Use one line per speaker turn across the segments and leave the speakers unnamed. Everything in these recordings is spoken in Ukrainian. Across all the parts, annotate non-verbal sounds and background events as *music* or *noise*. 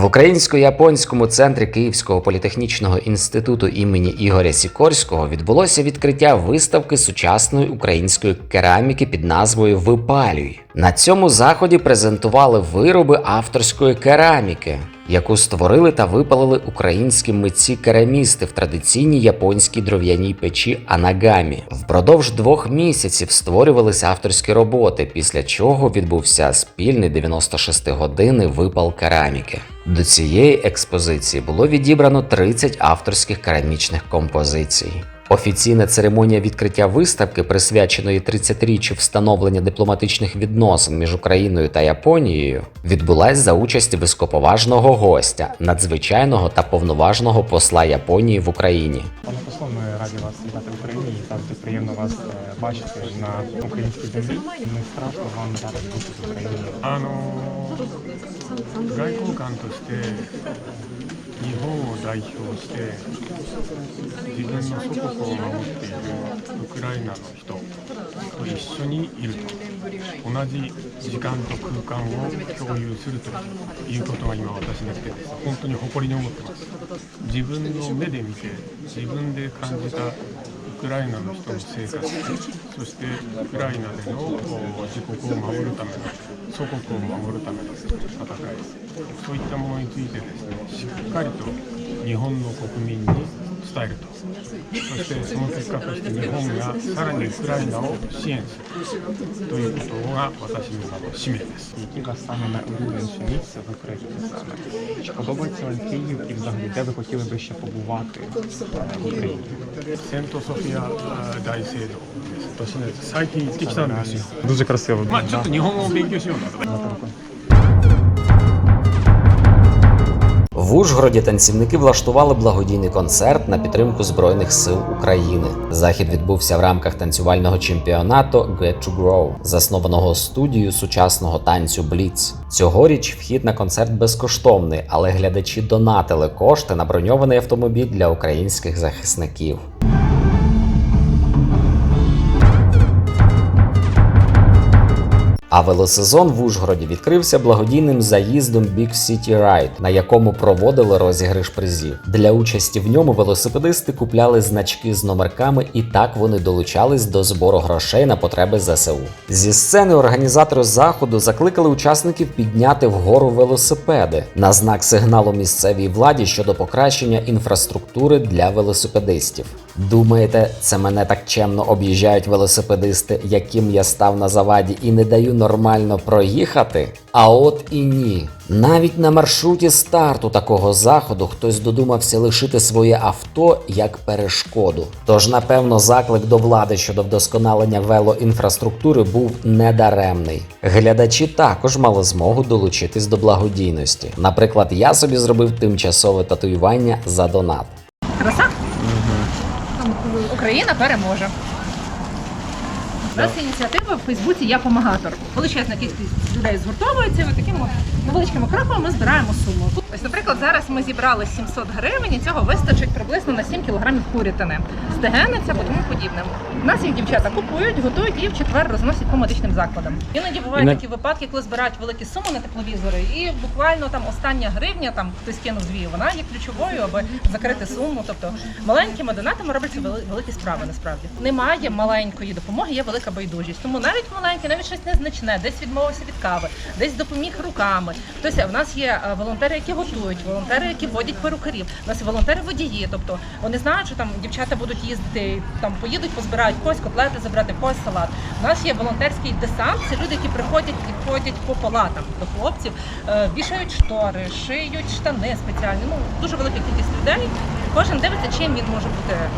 В українсько-японському центрі Київського політехнічного інституту імені Ігоря Сікорського відбулося відкриття виставки сучасної української кераміки під назвою Випалюй. На цьому заході презентували вироби авторської кераміки, яку створили та випалили українські митці-керамісти в традиційній японській дров'яній печі Анагамі. Впродовж двох місяців створювалися авторські роботи, після чого відбувся спільний 96-годинний випал кераміки. До цієї експозиції було відібрано 30 авторських керамічних композицій. Офіційна церемонія відкриття виставки, присвяченої 30-річчю встановлення дипломатичних відносин між Україною та Японією, відбулась за участі високоповажного гостя, надзвичайного та повноважного посла Японії в Україні.
Пане посло, ми раді вас вітати в Україні і завжди приємно вас е, бачити на українській землі. Не страшно вам зараз бути в Україні.
Ану, гайку канту 日本を代表して自分の祖国を守っているウクライナの人と一緒にいると同じ時間と空間を共有するということが今私の来てです。本当に誇りに思ってます。自分の目で見て自分で感じたウクライナの人の生活そしてウクライナでの自国を守るための祖国を守るための戦いそういったものについてですねしっかりと日本の国民に伝えるとそしてその結果として日本がさらにウクライナを支援するということが私の今の使命です。
Які вас саме найулюбленіші місця в Україні саме? Чи подобається вам Київ і взагалі де ви хотіли би ще побувати е, в Україні?
セントソフィアあー大聖堂です。私ね最近行ってきたんですよ。
Дуже красиво.
まあちょっと日本語を勉強しようかと。
В Ужгороді танцівники влаштували благодійний концерт на підтримку Збройних сил України. Захід відбувся в рамках танцювального чемпіонату Get to Grow, заснованого студією сучасного танцю Бліц. Цьогоріч вхід на концерт безкоштовний, але глядачі донатили кошти на броньований автомобіль для українських захисників. А велосезон в Ужгороді відкрився благодійним заїздом Big City Ride, на якому проводили розіграш призів. Для участі в ньому велосипедисти купляли значки з номерками, і так вони долучались до збору грошей на потреби ЗСУ. Зі сцени організатори заходу закликали учасників підняти вгору велосипеди на знак сигналу місцевій владі щодо покращення інфраструктури для велосипедистів. Думаєте, це мене так чемно об'їжджають велосипедисти, яким я став на заваді і не даю нормально проїхати? А от і ні. Навіть на маршруті старту такого заходу хтось додумався лишити своє авто як перешкоду. Тож, напевно, заклик до влади щодо вдосконалення велоінфраструктури був недаремний. Глядачі також мали змогу долучитись до благодійності. Наприклад, я собі зробив тимчасове татуювання за донат.
Краса? Україна переможе. У нас ініціатива в Фейсбуці Я помагатор. Величезна кількість людей згуртовується. Ми такими невеличкими кроками ми збираємо суму. Ось, наприклад, зараз ми зібрали 700 гривень, і цього вистачить приблизно на 7 кілограмів курятини, стегенеться або тому подібне. У нас їх дівчата купують, готують і в четвер розносять по медичним закладам. Іноді бувають такі випадки, коли збирають великі суми на тепловізори, і буквально там остання гривня, там хтось кинув дві, вона є ключовою, аби закрити суму. Тобто маленькими донатами робляться великі справи. Насправді немає маленької допомоги, є велика байдужість. Тому навіть маленьке, навіть щось незначне, десь відмовився від кави, десь допоміг руками. Тобто в нас є е, волонтери, які готують, волонтери, які водять перукарів. У нас є волонтери водії. Тобто вони знають, що там дівчата будуть їздити, там поїдуть, позбирають когось котлети, забрати когось салат. У нас є волонтерський десант. Це люди, які приходять і ходять по палатам до хлопців, е, вішають штори, шиють штани спеціальні. Ну дуже велика кількість людей. Кожен дивиться, чим він може бути е,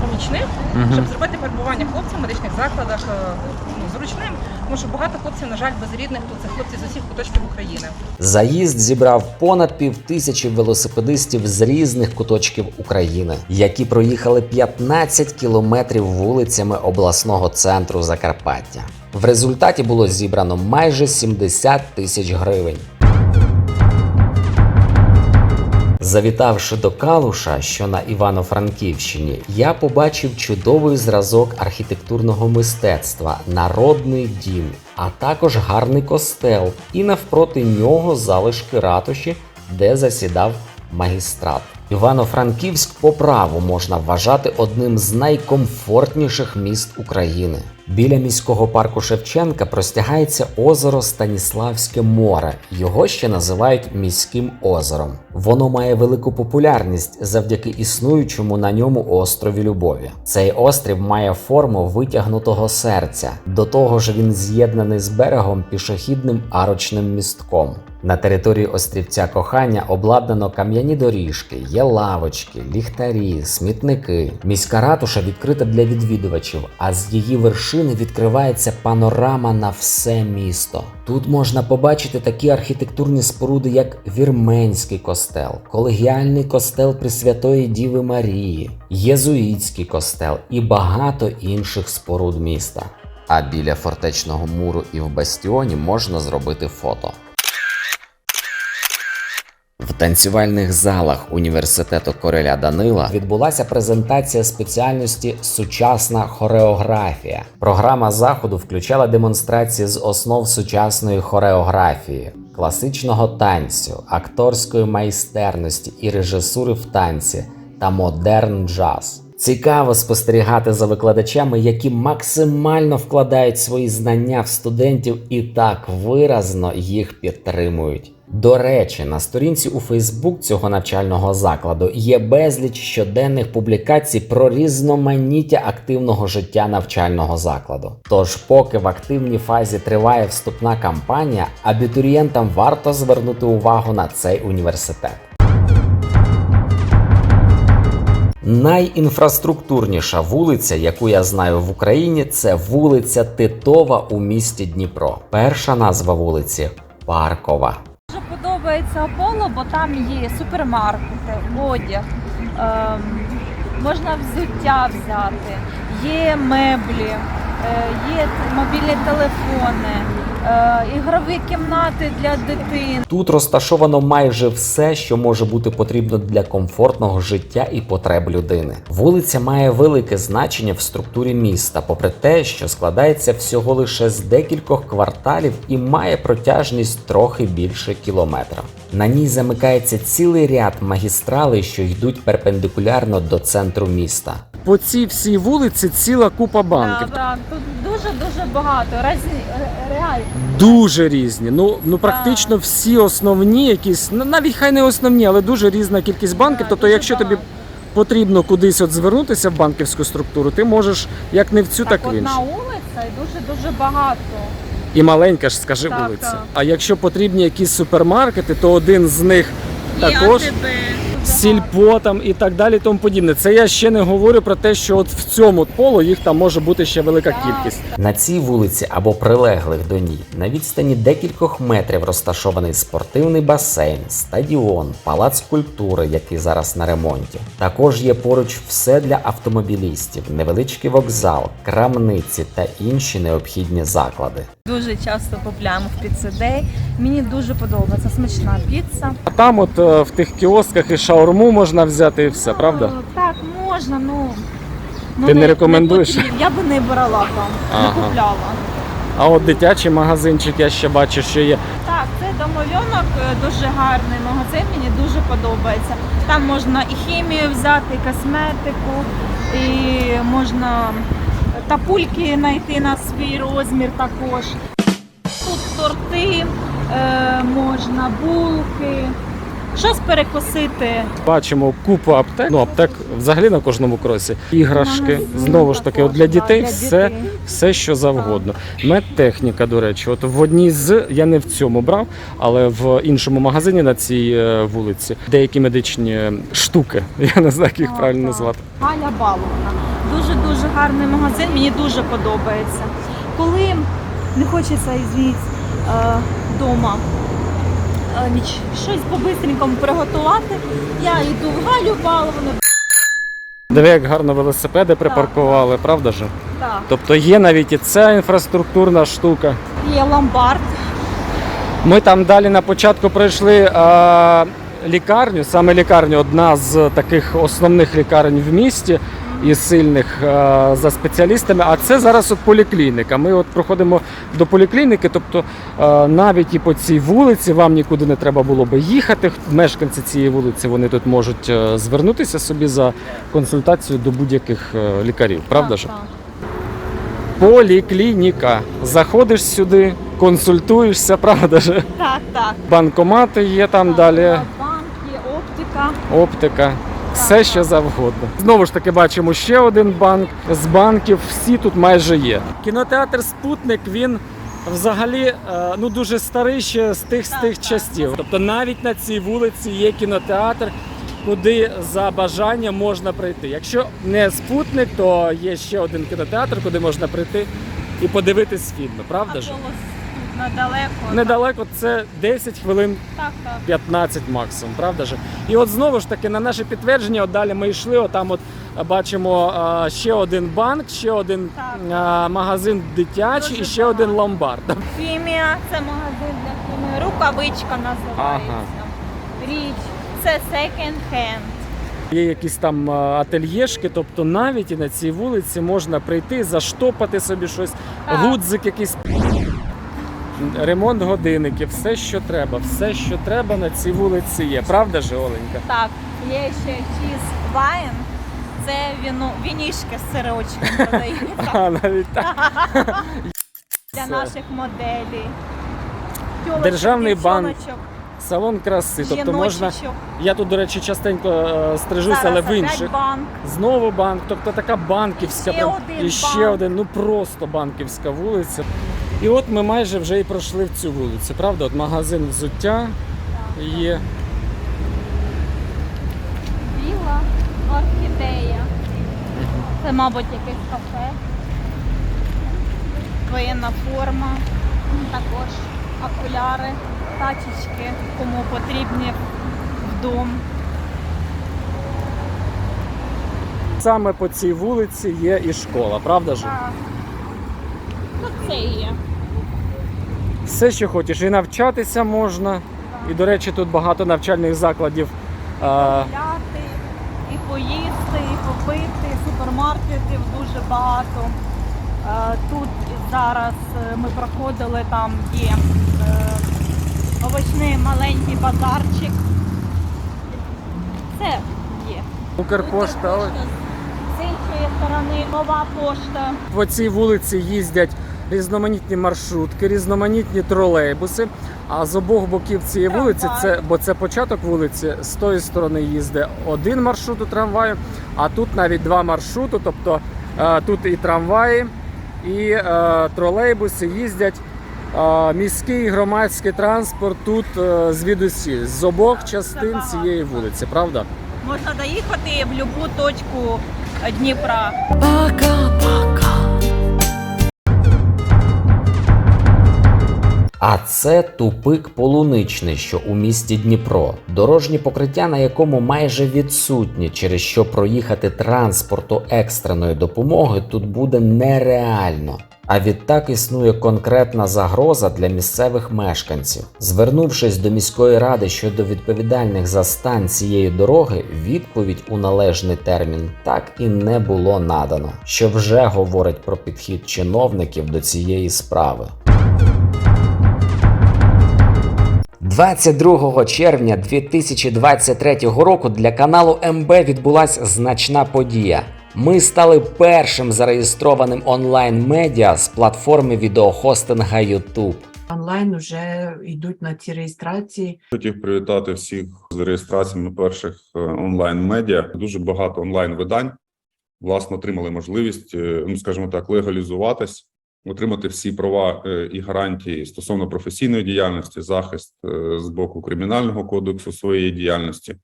помічним, щоб зробити перебування хлопців в медичних закладах е, ну, зручним. Тому що багато хлопців, на жаль, без рідних, то це хлопці з усіх куточків України.
Заїзд зібрав понад півтисячі велосипедистів з різних куточків України, які проїхали 15 кілометрів вулицями обласного центру Закарпаття. В результаті було зібрано майже 70 тисяч гривень. Завітавши до Калуша, що на Івано-Франківщині, я побачив чудовий зразок архітектурного мистецтва, народний дім, а також гарний костел, і навпроти нього залишки ратуші де засідав магістрат. Івано-Франківськ по праву можна вважати одним з найкомфортніших міст України. Біля міського парку Шевченка простягається озеро Станіславське море. Його ще називають міським озером. Воно має велику популярність завдяки існуючому на ньому острові Любові. Цей острів має форму витягнутого серця. До того ж, він з'єднаний з берегом пішохідним арочним містком. На території острівця кохання обладнано кам'яні доріжки, є лавочки, ліхтарі, смітники. Міська ратуша відкрита для відвідувачів, а з її вершини відкривається панорама на все місто. Тут можна побачити такі архітектурні споруди, як Вірменський костел, колегіальний костел Пресвятої Діви Марії, Єзуїтський костел і багато інших споруд міста. А біля фортечного муру і в бастіоні можна зробити фото. В танцювальних залах університету Кореля Данила відбулася презентація спеціальності Сучасна хореографія. Програма заходу включала демонстрації з основ сучасної хореографії, класичного танцю, акторської майстерності і режисури в танці та модерн джаз. Цікаво спостерігати за викладачами, які максимально вкладають свої знання в студентів і так виразно їх підтримують. До речі, на сторінці у Фейсбук цього навчального закладу є безліч щоденних публікацій про різноманіття активного життя навчального закладу. Тож, поки в активній фазі триває вступна кампанія, абітурієнтам варто звернути увагу на цей університет. Найінфраструктурніша вулиця, яку я знаю в Україні, це вулиця Титова у місті Дніпро. Перша назва вулиці Паркова.
Подобається Аполло, бо там є супермаркети, одяг, ем, можна взуття взяти, є меблі, е, є мобільні телефони, ігрові кімнати для дитин.
Тут розташовано майже все, що може бути потрібно для комфортного життя і потреб людини. Вулиця має велике значення в структурі міста, попри те, що складається всього лише з декількох кварталів і має протяжність трохи більше кілометра. На ній замикається цілий ряд магістралей, що йдуть перпендикулярно до центру міста.
По цій всій вулиці ціла купа банків.
Так, так, тут дуже дуже багато. Разні, ре- реально.
Дуже різні. Ну, ну практично всі основні, якісь, ну, навіть хай не основні, але дуже різна кількість банків. Тобто, якщо тобі потрібно кудись от звернутися в банківську структуру, ти можеш як не в цю, так,
Так,
в іншу.
одна вулиця і дуже дуже багато.
І маленька ж, скажи,
Так,
вулиця.
так.
А якщо потрібні якісь супермаркети, то один з них також. Сільпо там і так далі, тому подібне. Це я ще не говорю про те, що от в цьому полу їх там може бути ще велика кількість.
На цій вулиці або прилеглих до ній на відстані декількох метрів розташований спортивний басейн, стадіон, палац культури, який зараз на ремонті. Також є поруч все для автомобілістів, невеличкий вокзал, крамниці та інші необхідні заклади.
Дуже часто купляємо в піцедей. Мені дуже подобається смачна піца.
А там, от е, в тих кіосках і шаурму можна взяти і все, правда?
Е, Так, можна, ну. ну
Ти не рекомендуєш?
потрібно. я би не брала там,
Ага.
не купляла.
А от дитячий магазинчик я ще бачу, що є.
Так, це домовлянок е, дуже гарний магазин, мені дуже подобається. Там можна і хімію взяти, і косметику, і можна тапульки знайти на свій розмір також. Тут торти, е, можна булки, щось перекусити.
Бачимо купу аптек. Ну, аптек взагалі на кожному кросі. Іграшки,
Магазин
знову ж таки, от для дітей все, все, що завгодно. Медтехніка, до речі, от в одній з я не в цьому брав, але в іншому магазині на цій е, вулиці деякі медичні штуки. *laughs* Я не знаю, як їх правильно назвати.
Галя Баловна. Дуже дуже гарний магазин, мені дуже подобається. Коли не хочеться ізвіть вдома е, ніч, щось по-бистренькому приготувати, я йду в Галю Баловну.
Диви, як гарно велосипеди припаркували, правда ж?
Так,
Тобто є навіть і ця інфраструктурна штука.
є ломбард.
Ми там далі на початку пройшли а, лікарню, саме лікарню, одна з таких основних лікарень в місті. І сильних е, за спеціалістами. А це зараз от поліклініка. Ми от проходимо до поліклініки, тобто е, навіть і по цій вулиці вам нікуди не треба було би їхати. Мешканці цієї вулиці вони тут можуть е, звернутися собі за консультацією до будь-яких лікарів. Правда
Так,
ж?
так.
Поліклініка. Заходиш сюди, консультуєшся, правда ж?
Так, так.
Банкомати є там далі.
Банк є, оптика.
оптика, все що завгодно. Знову ж таки бачимо ще один банк. З банків всі тут майже є. Кінотеатр Спутник він взагалі е, ну дуже старий ще з тих з тих часів. Тобто навіть на цій вулиці є кінотеатр. Куди за бажанням можна прийти. Якщо не спутник, то є ще один кінотеатр, куди можна прийти і подивитись фільми, правда ж?
А недалеко.
Недалеко це 10 хвилин
Так, так.
15 максимум, правда ж? І от знову ж таки на наше підтвердження, от далі ми йшли. Отам от е, бачимо е, ще один банк, ще один
Так.
е, магазин дитячий
Дуже
і ще один ломбард.
Хімія це магазин для хімії. Рукавичка називається. Річ. Це hand.
Є якісь там ательєшки, тобто навіть і на цій вулиці можна прийти, заштопати собі щось,
Так.
гудзик якийсь. Ремонт годинників, все, що треба, все, що треба на цій вулиці є. Правда ж, Оленька?
Так, є ще cheese wine. Це віно, вінішки з сирочком *laughs* продаються
А, навіть так. *laughs*
для
Все.
наших моделей. Тьолочок,
Державний банк,
дівчоночок,
Салон краси. Тобто можна.
жіночечок.
Я тут, до речі, частенько е, стрижусь, але
Зараз
в
опять
інших.
банк.
Знову банк, тобто така банківська
І ще
прям-
один
і ще
банк.
один, ну просто банківська вулиця. І от ми майже вже і пройшли в цю вулицю, правда? От магазин взуття є.
Біла орхідея. Це, мабуть, якесь кафе. Воєнна форма. Також окуляри, тачечки, кому потрібні в дом.
Саме по цій вулиці є і школа, правда ж?
Так. Тут це є.
Все, що хочеш, і навчатися можна. І, до речі, тут багато навчальних закладів. А,
Гуляти, і поїсти, і попити, супермаркетів дуже багато. Е, Тут зараз е, ми проходили, там є е, овочний маленький базарчик. Це є.
Укрпошта.
З іншої сторони нова пошта.
По цій вулиці їздять різноманітні маршрутки, різноманітні тролейбуси. А з обох боків цієї вулиці, це бо це початок вулиці, з тої сторони їздить один маршрут у трамваю, а тут навіть два маршрути. Тобто е, тут і трамваї, і е, тролейбуси їздять. е, Міський громадський транспорт тут звідусіль з обох частин цієї вулиці, правда?
Можна доїхати в будь-яку точку Дніпра.
А це тупик полуничний, що у місті Дніпро, дорожні покриття на якому майже відсутні, через що проїхати транспорту екстреної допомоги тут буде нереально. А відтак існує конкретна загроза для місцевих мешканців. Звернувшись до міської ради щодо відповідальних за стан цієї дороги, відповідь у належний термін так і не було надано, що вже говорить про підхід чиновників до цієї справи. 22 червня 2023 року для каналу МБ відбулася значна подія. Ми стали першим зареєстрованим онлайн-медіа з платформи відеохостинга YouTube.
онлайн вже йдуть на ці реєстрації.
Хотів привітати всіх з реєстраціями перших е, онлайн-медіа. Дуже багато онлайн-видань. Власне, отримали можливість, е, ну скажімо так, легалізуватись, отримати всі права е, і гарантії стосовно професійної діяльності, захист е, з боку кримінального кодексу своєї діяльності,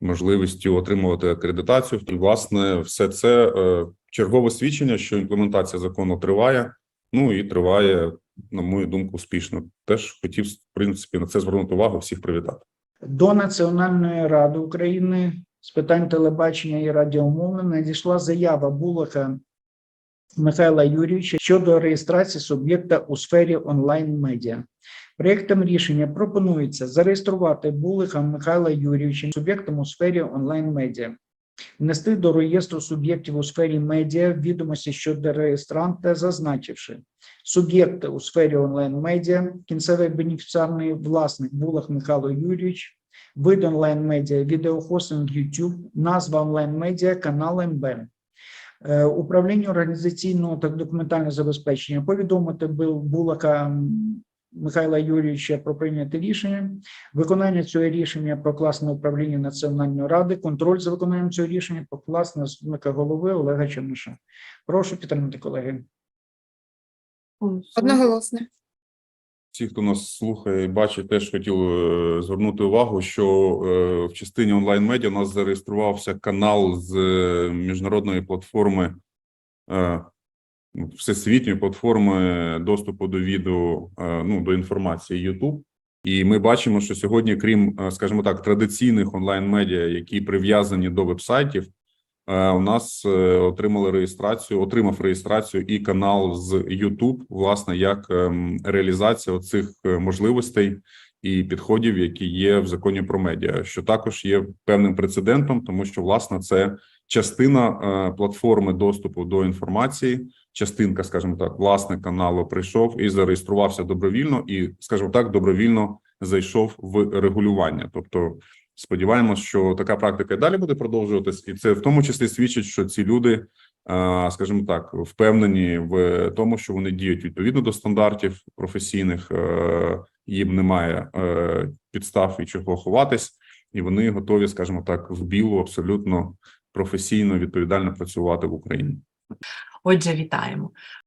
можливістю отримувати акредитацію. І, власне, все це е, чергове свідчення, що імплементація закону триває. Ну і триває, на мою думку, успішно. Теж хотів, в принципі, на це звернути увагу, всіх привітати.
До Національної ради України з питань телебачення і радіомовлення надійшла заява Булаха Михайла Юрійовича щодо реєстрації суб'єкта у сфері онлайн-медіа. Проєктом рішення пропонується зареєструвати Булиха Михайла Юрійовича суб'єктом у сфері онлайн-медіа. внести до реєстру суб'єктів у сфері медіа відомості щодо реєстранта, зазначивши суб'єкти у сфері онлайн-медіа, кінцевий бенефіціарний власник Булах Михайло Юрійович, вид онлайн-медіа, відеохостинг YouTube, назва онлайн-медіа, канал МБ. Е, Управління організаційного та документального забезпечення повідомити Бу- Булака Михайла Юрійовича про прийняте рішення, виконання цього рішення про класне управління Національної ради, контроль за виконанням цього рішення про класне заступника голови Олега Черниша. Прошу підтримати, колеги.
Одноголосно.
Всі, хто нас слухає і бачить, теж хотів е, звернути увагу, що е, в частині онлайн медіа у нас зареєструвався канал з е, міжнародної платформи всесвітньої платформи доступу до відео, ну до інформації YouTube. І ми бачимо, що сьогодні, крім, скажімо так, традиційних онлайн медіа, які прив'язані до вебсайтів, у нас е, отримали реєстрацію, отримав реєстрацію і канал з YouTube, власне, як ем, реалізація оцих е, можливостей і підходів, які є в законі про медіа, що також є певним прецедентом, тому що власне це частина е, платформи доступу до інформації. Частинка, скажімо так, власник каналу прийшов і зареєструвався добровільно, і, скажімо так, добровільно зайшов в регулювання. Тобто, сподіваємось, що така практика і далі буде продовжуватись, і це в тому числі свідчить, що ці люди, скажімо так, впевнені в тому, що вони діють відповідно до стандартів професійних. е, Їм немає е, підстав і чого ховатись, і вони готові, скажімо так, в білу абсолютно професійно відповідально працювати в Україні.
Отже, вітаємо.